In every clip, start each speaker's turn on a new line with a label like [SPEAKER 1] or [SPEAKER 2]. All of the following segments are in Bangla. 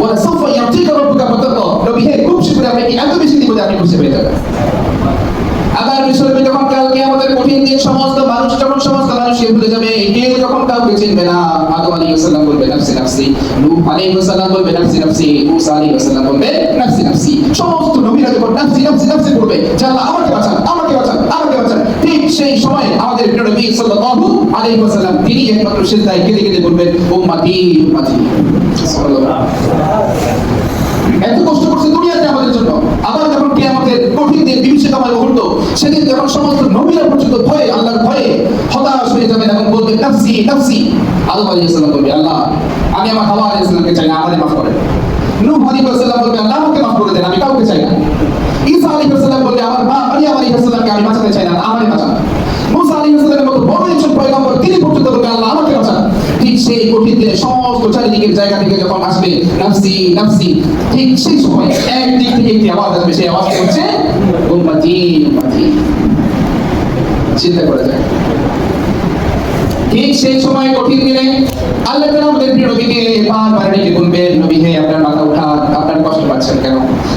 [SPEAKER 1] ওয়া সাউফা ইয়াতিকা রাব্বুকা ফাতারদা নবী হে খুব শীঘ্র আপনাকে এত বেশি দিব যে আবার বিশ্বনবী যখন কালকে আমাদের কঠিন দিন, সমস্ত মানুষ, যখন সমস্ত মানুষ ভুলে যাবে কেউ যখন কাউকে চিনবে না, আদম আলাইহিস সালাম বলবে, নাফসি নাফসি। নূহ আলাইহিস সালাম বলবে, নাফসি নাফসি। মুসা আলাইহিস সালাম বলবে, নাফসি নাফসি। সমস্ত নবীরা যখন নাফসি নাফসি নাফসি বলবে যে আল্লাহ আমাকে বাঁচান আমাকে বাঁচান আমাকে বাঁচান ঠিক সেই সময় আমাদের প্রিয় নবী আলাইহি ওয়াসাল্লাম তিনি একমাত্র সিজদায় কেঁদে কেঁদে বলবেন উম্মতি উম্মতি। সাল্লাল্লাহু এত কষ্ট করছে দুনিয়াতে আমাদের জন্য। আবার যখন কে আমাদের কঠিন দিন বিভীষিকাময় মুহূর্ত, সেদিন যখন সমস্ত নবীরা পর্যন্ত ভয়ে, আল্লাহর ভয়ে হতাশ হয়ে যাবেন এবং বলবে নাফসি নাফসি। আদম সালাম বলবে আল্লাহ, আমি আমার হাওয়া সালামকে চাই না, আমাদের মাফ করেন। নূহ সালাম বলবে আল্লাহ আমাকে মাফ করে দেন আমি কাউকে চাই না ঈসা আলাইহিস সালাম বলবে আমার মা মারিয়াম আলাইহিস সালামকে আমি বাঁচাতে চাই না আমারে বাঁচান মুসা আলাইহিস সালামের মতো বড় একজন পয়গম্বর তিনি পর্যন্ত বলবে আল্লাহ আমাকে বাঁচান ঠিক সেই কঠিন সমস্ত চারিদিকের জায়গা থেকে যখন আসবে, নাফসি নাফসি, ঠিক সেই সময় একদিক থেকে একটি আওয়াজ আসবে। সেই আওয়াজটা হচ্ছে উম্মতি উম্মতি চিন্তা করা যায়। ঠিক সেই সময় কঠিন দিনে আল্লাহ তাআলা আমাদের প্রিয় নবীকে বারবার ডেকে বলবেন, নবী, হে, আপনার মাথা উঠান আপনার কষ্ট পাচ্ছেন কেন?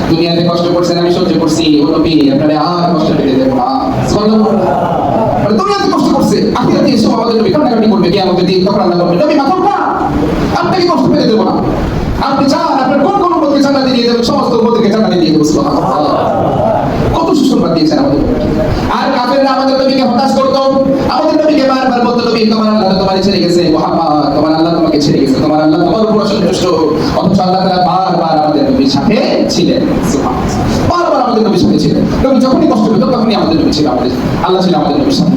[SPEAKER 1] দুনিয়াতে কষ্ট করছেন, আমি সহ্য করছি। ও নবী, আপনারে আর কষ্ট পেতে দেব না সুবহানাল্লাহ মানে দুনিয়াতে কষ্ট করছে আখিরাতে এসে আমাদের নবী কান্নাকাটি করবে কি আমাদের দিন, তখন আল্লাহ বলবে, নবী, মাথা উঠান আপনাকে কষ্ট পেতে দেব না। আপনি চান, আপনার কোন কোন উম্মতকে জান্নাতে দিয়ে দেবেন সমস্ত উম্মতকে জান্নাতে দিয়ে দেব কত সুসংবাদ দিয়েছেন আমাদের আর কাফেররা আমাদের নবীকে হতাশ করত। আমাদের নবীকে বারবার বলতো, নবী, তোমার আল্লাহ তো তোমাকে ছেড়ে গেছে তোমার আল্লাহ তোমাকে ছেড়ে গেছে, তোমার আল্লাহ তোমার উপর অসন্তুষ্ট। অথচ আল্লাহ তাআলা বারবার আমাদের নবীর সাথে ছিলেন বারবার আমাদের নবীর সাথে ছিলেন। নবী যখনই কষ্ট পেত, তখনই আমাদের নবী ছিল আমাদের আল্লাহ ছিল আমাদের নবীর সাথে।